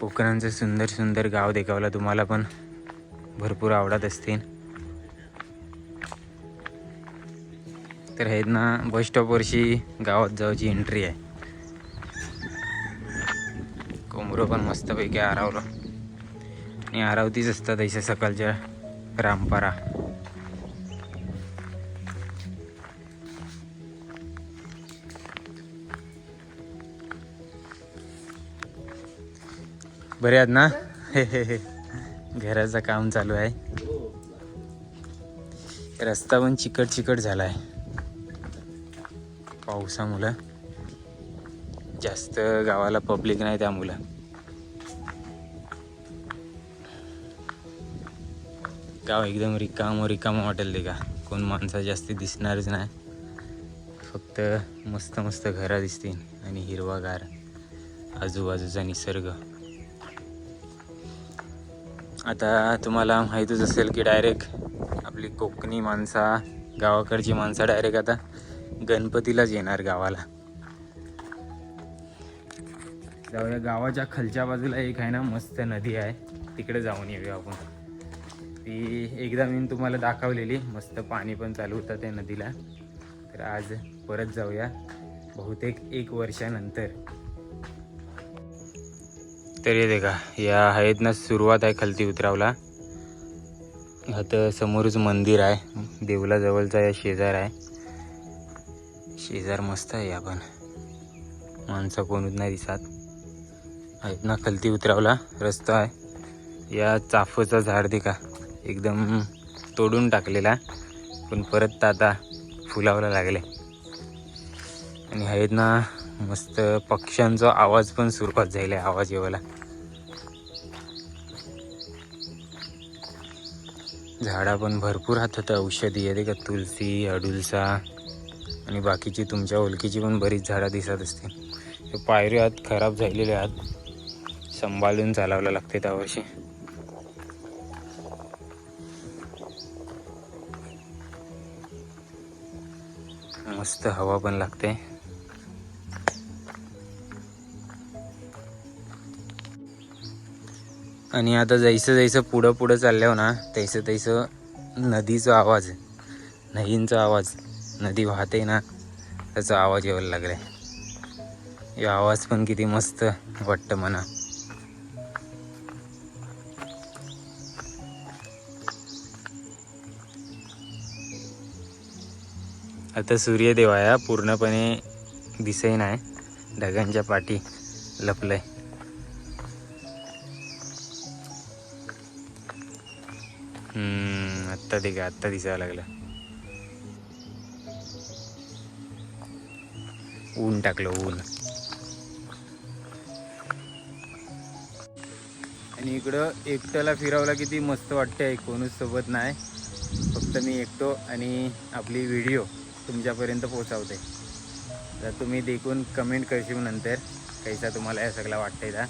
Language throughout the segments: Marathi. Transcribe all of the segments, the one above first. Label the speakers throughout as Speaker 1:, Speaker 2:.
Speaker 1: कोकणांचं सुंदर सुंदर गाव देखावला. तुम्हाला पण भरपूर आवडत असतील. तर आहेत ना बस स्टॉपवरशी गावात जाऊची एंट्री आहे. कोंबरो पण मस्तपैकी आरावलं. आणि आरावतीच असतात ऐसे सकाळच्या रामपारा. बरे आहेत ना? हे हे हे. घराचं काम चालू आहे. रस्ता पण चिकट चिकट झाला आहे पावसामुळं जास्त गावाला पब्लिक नाही त्यामुळं गाव एकदम रिकाम रिकाम वाटेल ते का कोण माणसं जास्त दिसणारच नाही. फक्त मस्त मस्त घरं दिसतील आणि हिरवागार आजूबाजूचा निसर्ग. आता तुम्हाला माहीतच असेल की डायरेक्ट आपली कोकणी माणसा गावाकडची माणसं डायरेक्ट आता गणपतीलाच येणार गावाला. जाऊया गावाच्या खालच्या बाजूला एक आहे ना मस्त नदी आहे. तिकडे जाऊन येऊया आपण. ती एकदा मी तुम्हाला दाखवलेली मस्त पाणी पण चालू होतं त्या नदीला. तर आज परत जाऊया बहुतेक एक वर्षानंतर. तर येते का? या आहेत ना सुरुवात आहे खालती उतरावला. आता समोरच मंदिर आहे. देवलाजवळचा या शेजार आहे. शेजार मस्त आहे या पण. माणसं कोणच नाही दिसत. आहेत ना खालती उतरावला. रस्ता आहे. या चाफचं झाड दे का? एकदम तोडून टाकलेला. पण परत आता फुलावला लागले. आणि आहेत मस्त पक्ष्यांचा आवाज पण सुरुवात झाला आवाज येवाला. झाडा पण भरपूर हातात औषधी आहे का तुलसी अडुलसा आणि बाकीची तुमच्या ओळखीची पण बरीच झाडं दिसत असतील. हे पायऱ्या आत खराब झालेले आत सांभाळून चालवलं लागते त्यावर्षी मस्त हवा पण लागते. आणि आता जैसं जैसं पुढं पुढं चालल्यावर हो ना तैसं तैसं नदीचा आवाज नदींचा आवाज नदी वाहते ना त्याचा आवाज यायला लागलाय. या आवाज पण किती मस्त वाटतं म्हणा आता सूर्यदेव आहे हा पूर्णपणे दिसही नाही ढगांच्या पाठी लपलंय. हम्म आत्ता ते आत्ता दिसायला लागलं ऊन टाकलं ऊन आणि इकडं एकट्याला फिरावला किती मस्त वाटते कोणीच सोबत नाही. फक्त मी एकटो आणि आपली व्हिडिओ तुमच्यापर्यंत पोहोचवते. तर तुम्ही देखून कमेंट करशील नंतर कैसा तुम्हाला हे सगळं वाटतंय का?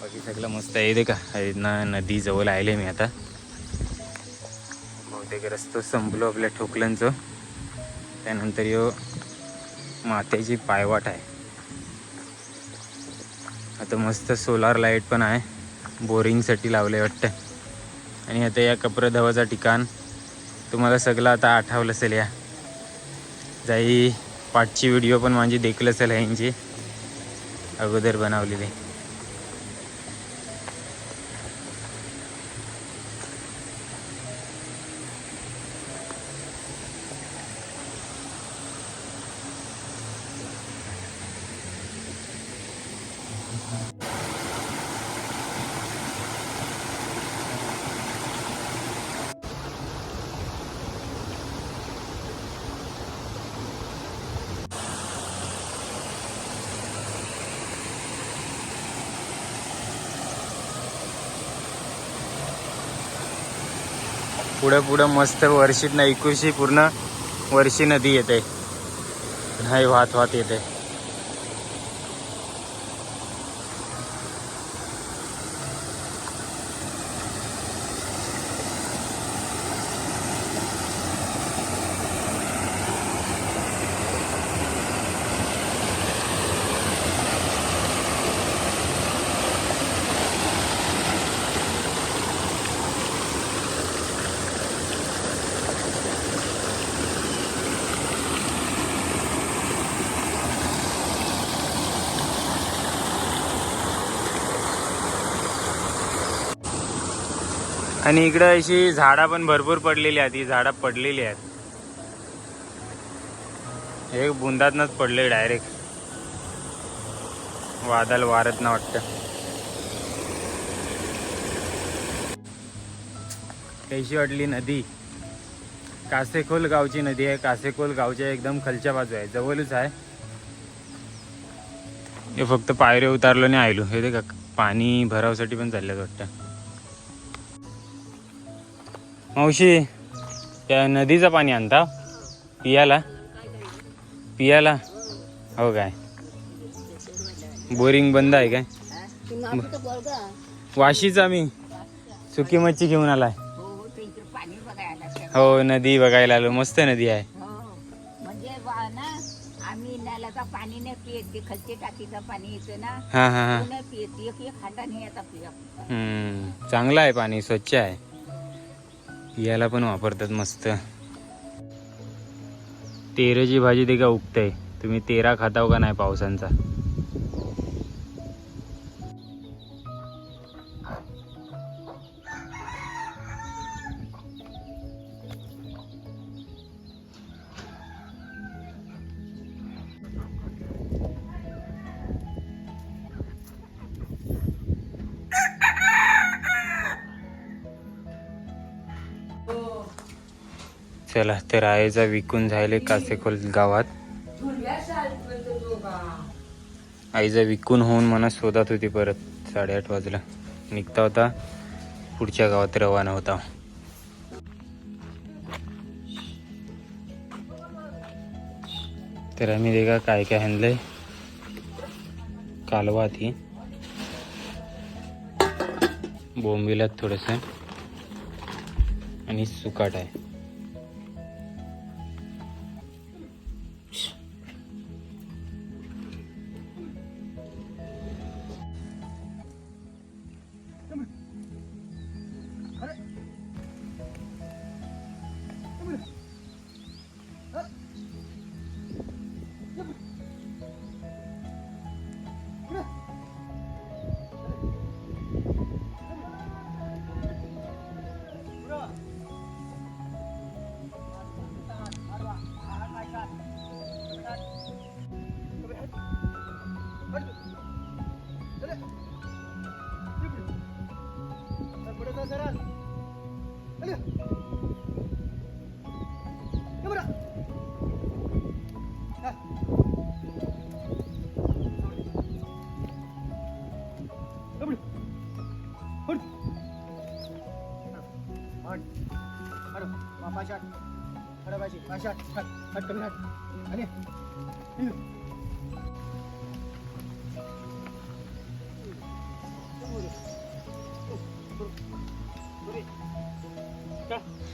Speaker 1: बाकी सगळं मस्त आहे ते का? ना नदी जवळ आले मी आता. बहुतेक रस्तो संपलो आपल्या ठोकल्यांचं त्यानंतर यो मातेची पायवाट आहे. आता मस्त सोलार लाइट पण आहे. बोरिंगसाठी लावले वाटतं. आणि आता या कप्रधवाचा ठिकाण. तुम्हाला सगळं आता आठवलं असेल या. जाई पाठची व्हिडिओ पण माझी देखलं असेल ह्यांची अगोदर बनवलेली. पुढं पुढं मस्त वर्षीत ना एकुशी पूर्ण वर्षी नदी येते. नाही वाहत वाहत येते. आणि इकडं अशी झाडा पण भरपूर पडलेली आहेत ही झाडा पडलेली आहेत. हे बुंदातनच पडले डायरेक्ट वादळ वारत ना वाटतं. कैशी वाटली नदी. कासेखोल गावची नदी आहे. कासेखोल गावच्या एकदम खालच्या बाजू आहे. जवळच आहे. हे फक्त पायरे उतारलो नाही आयलो. हे ते का पाणी भरावसाठी पण चालल्यात वाटतं. मावशी त्या नदीचं पाणी आणता. पियाला. पियाला. हो काय? बोरिंग बंद आहे काय? वाशीचा मी. सुकी मच्छी घेऊन आलाय.
Speaker 2: पाणी बघायला
Speaker 1: हो नदी बघायला आलो. मस्त नदी आहे.
Speaker 2: आम्ही पाणी नाही पित ते खालचे टाकीचं पाणी येतं ना
Speaker 1: हा हा हा.
Speaker 2: एक एक
Speaker 1: चांगलं आहे पाणी स्वच्छ आहे. याला पण वापरतात मस्त. तेराची भाजी ते का आहे तुम्ही तेरा खाताव का नाही पावसांचा? चला तर आईचा विकून झाले कासेखोल गावात. आईचा विकून होऊन मला शोधात होती परत. साडेआठ वाजला. निघता होता. पुढच्या गावात रवाना होता. तर आम्ही देखा काय काय आणलंय. कालवा ती. बोंबिलात थोडंसं. आणि सुकाट आहे.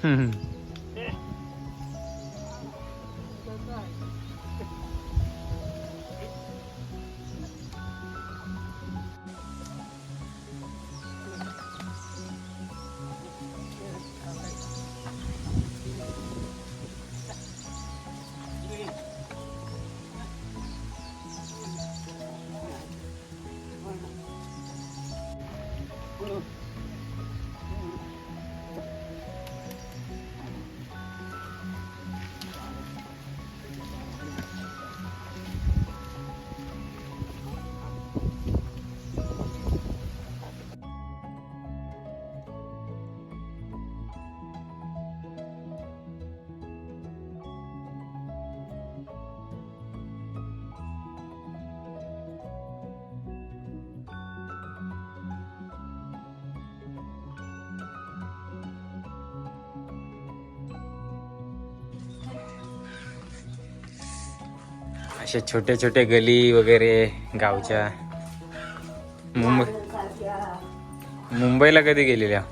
Speaker 1: हम्म. अशा छोटे छोटे गली वगैरे गावच्या. मुंबई मुंबईला कधी गेलेल्या?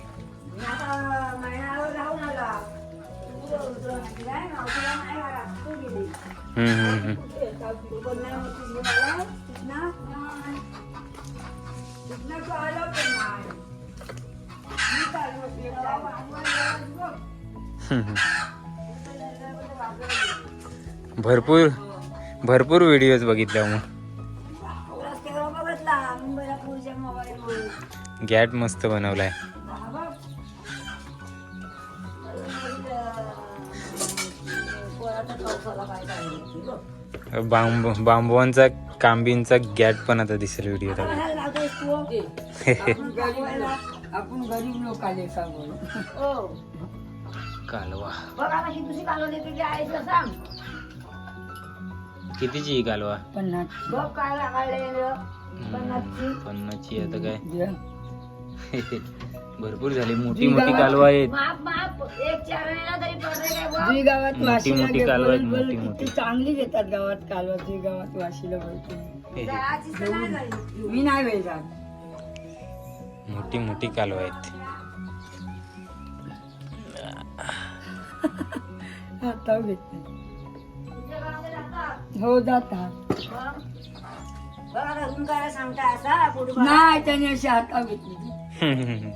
Speaker 1: भरपूर भरपूर व्हिडिओज बघितल्या मग. गॅट मस्त बनवलाय. बांबू बांबूंचा कांबींचा गॅट पण आता दिसेल व्हिडिओ कालवा. कितीची ही कालवा?
Speaker 3: पन्नास.
Speaker 2: पन्नासची.
Speaker 1: आता काय. भरपूर झाली. मोठी मोठी कालवा आहेत.
Speaker 3: जी गावात
Speaker 1: मोठी-
Speaker 3: वाशीला
Speaker 1: मोठी कालवा आहेत, मोठी-
Speaker 3: किती
Speaker 1: मोठी.
Speaker 3: चांगली देतात गावात कालवा जी गावात वाशीला
Speaker 1: हे, हे.
Speaker 2: झाली.
Speaker 3: मी नाही वेळ जात.
Speaker 1: मोठी मोठी कालवा आहेत.
Speaker 3: आता
Speaker 2: जातात.
Speaker 3: हो जाता
Speaker 2: बघ. काय सांगता असा.
Speaker 3: नाही त्याने अशी हाता घेतली.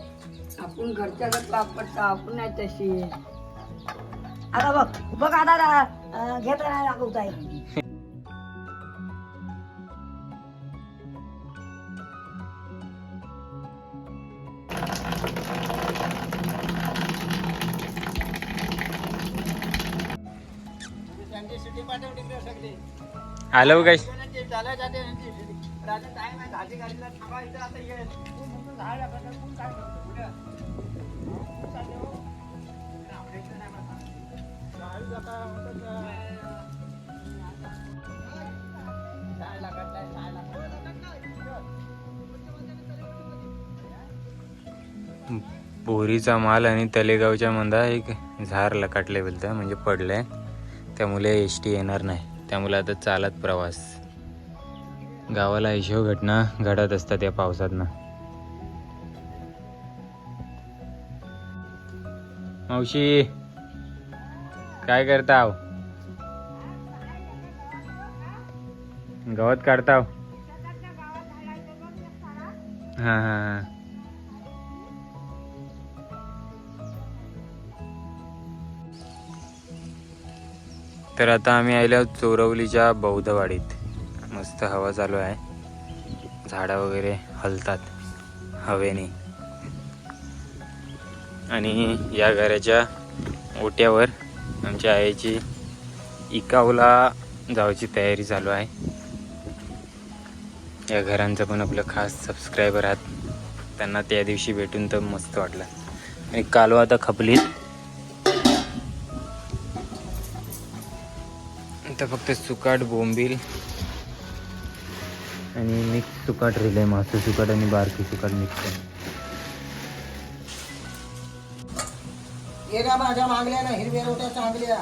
Speaker 3: आपण घरच्या घरात वापरता आपण नाही तशी.
Speaker 2: आता बघ बघ आता अं, घेता आहे
Speaker 1: आलो काय बोरीचा माल आणि तलेगावच्या मंदा एक झार लकाटले बोलतं म्हणजे पडलंय. त्यामुळे एस टी येणार नाही. त्यामुळे आता चालत प्रवास. गावाला हिशोब घटना घडत असतात या पावसातनं. मावशी काय करताव? गवत काढताव? हा हा हा. तर आता आम्ही आलो चोरवलीच्या बौद्धवाडीत. मस्त हवा चालू आहे. झाडं वगैरे हलतात. हवेने. आणि या घराच्या ओट्यावर आमच्या आईची इकावला जावची तयारी चालू आहे. या घरांचं पण आपलं खास सबस्क्रायबर आहात. त्यांना त्या दिवशी भेटून तर मस्त वाटलं. आणि कालवा आता खपलीत. आता फक्त सुकाट बोंबील आणि मिक्स सुकाट रिले मासे सुकाट आणि बारकी सुकाट मिक्स आहे.
Speaker 4: येण्या माझ्या मागल्या ना हिरव्या रोट्या चांगल्या.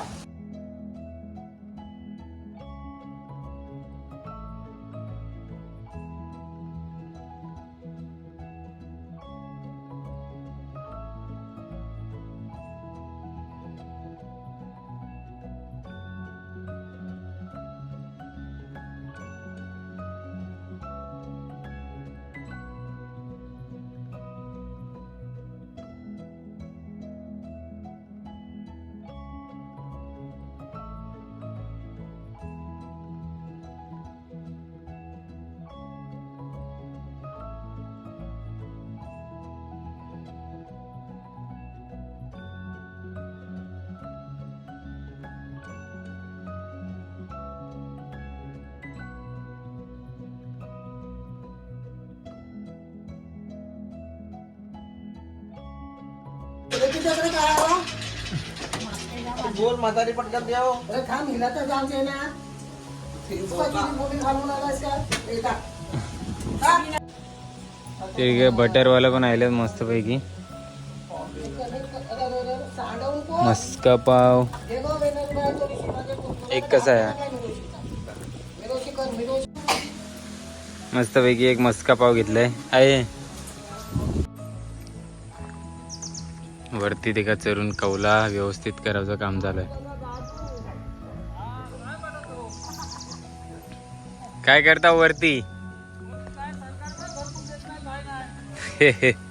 Speaker 4: बोल म्हातारी पटकन द्याव अरे थांब हिला तर जाऊ दे ना बोली घालून आलास का ए, जा. जा.
Speaker 1: ते बटरवाला पण आले मस्तपैकी
Speaker 4: सांडवून को.
Speaker 1: मस्का पाव
Speaker 4: हे बघ, हे हे हे.
Speaker 1: एक कसा आहे
Speaker 4: कर, मिरोशी.
Speaker 1: मस्तपैकी एक मस्का पाव घेतलाय आहे वरती ते चरून कौला व्यवस्थित करायचं काम झालंय. काय करता वरती? हे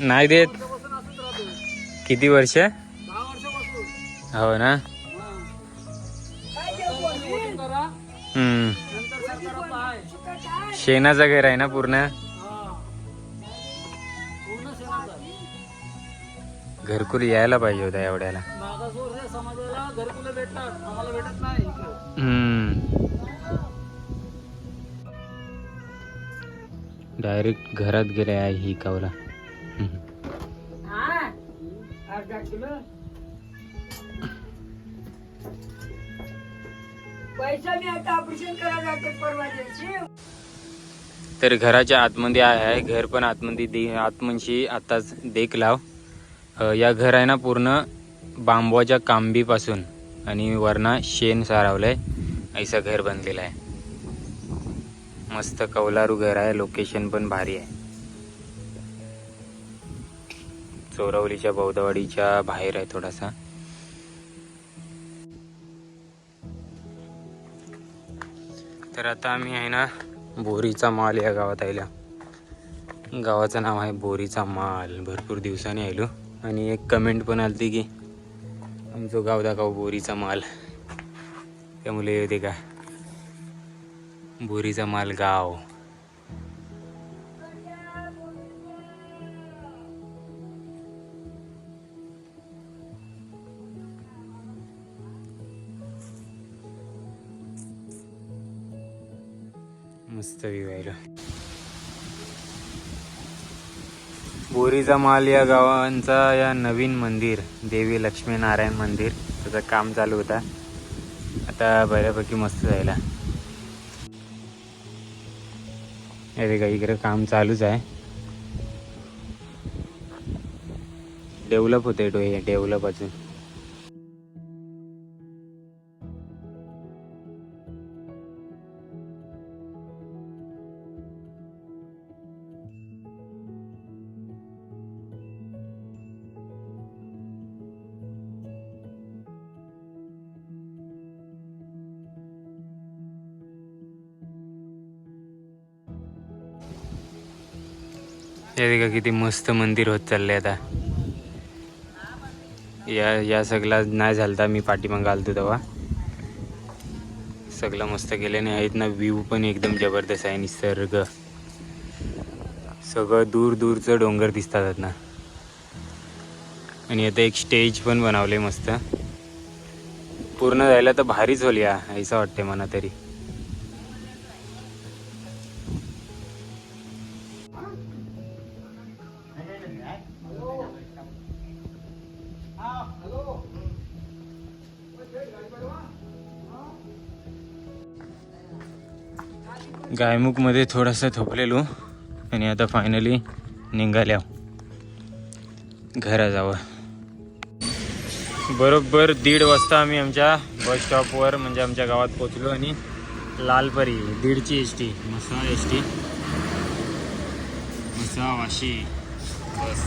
Speaker 1: नाही देत? किती वर्ष? हो ना? हम्म. शेणाचं घर आहे ना पूर्ण? घरकुल यायला पाहिजे होता एवढ्याला.
Speaker 4: मागासवर्गीय समाजाला घरकुलं भेटतात. आम्हाला भेटत नाही इकडं.
Speaker 1: हम्म. डायरेक्ट घरात गेले आहे ही कावला
Speaker 3: पैसा मी आता ऑपरेशन करायला जातो परवा दिवशी
Speaker 1: तर घराच्या आतमध्ये आहे घर पण आतमध्ये दे आतमध्ये आताच देख लाव. अ, या घर आहे ना पूर्ण बांबवाच्या कांबीपासून. आणि वरना शेण सारावलंय. ऐसा घर बनलेलं आहे. मस्त कौलारू घर आहे. लोकेशन पण भारी आहे. चोरवलीच्या बौद्धवाडीच्या बाहेर आहे थोडासा. तर आता आम्ही आहे ना बोरीचा माल या गावात आयला. गावाचं नाव आहे बोरीचा माल. भरपूर दिवसांनी आलो आणि एक कमेंट पण आलती की आमचं गाव दाखव बोरीचा माल. त्यामुळे येते का बोरीचा माल गाव. व्ह्यू आहे बोरीचा माल या गावांचा या नवीन मंदिर देवी लक्ष्मीनारायण मंदिर. त्याचं काम चालू होता. आता बऱ्यापैकी मस्त जायला अरे का इकडे काम चालूच आहे. डेव्हलप होते डोळे डेव्हलप अजून. हे का किती मस्त मंदिर होत चाललंय आता. या या सगळा नाही झालता मी पाठीमागं आलतो तेव्हा. सगळं मस्त केल्याने आहेत ना व्ह्यू पण एकदम जबरदस्त आहे निसर्ग. सगळं दूर दूरचं डोंगर दिसतात ना. आणि आता एक स्टेज पण बनवले मस्त. पूर्ण जायला तर भारीच होली या ऐसा वाटते मला तरी. गायमुखमध्ये थोडंसं थोपलेलो आणि आता फायनली निघाल्या. घरा जावं बरोबर दीड वाजता आम्ही आमच्या बस स्टॉपवर म्हणजे आमच्या गावात पोचलो आणि लालपरी दीडची एस टी मसा एस टी मसा वाशी बस.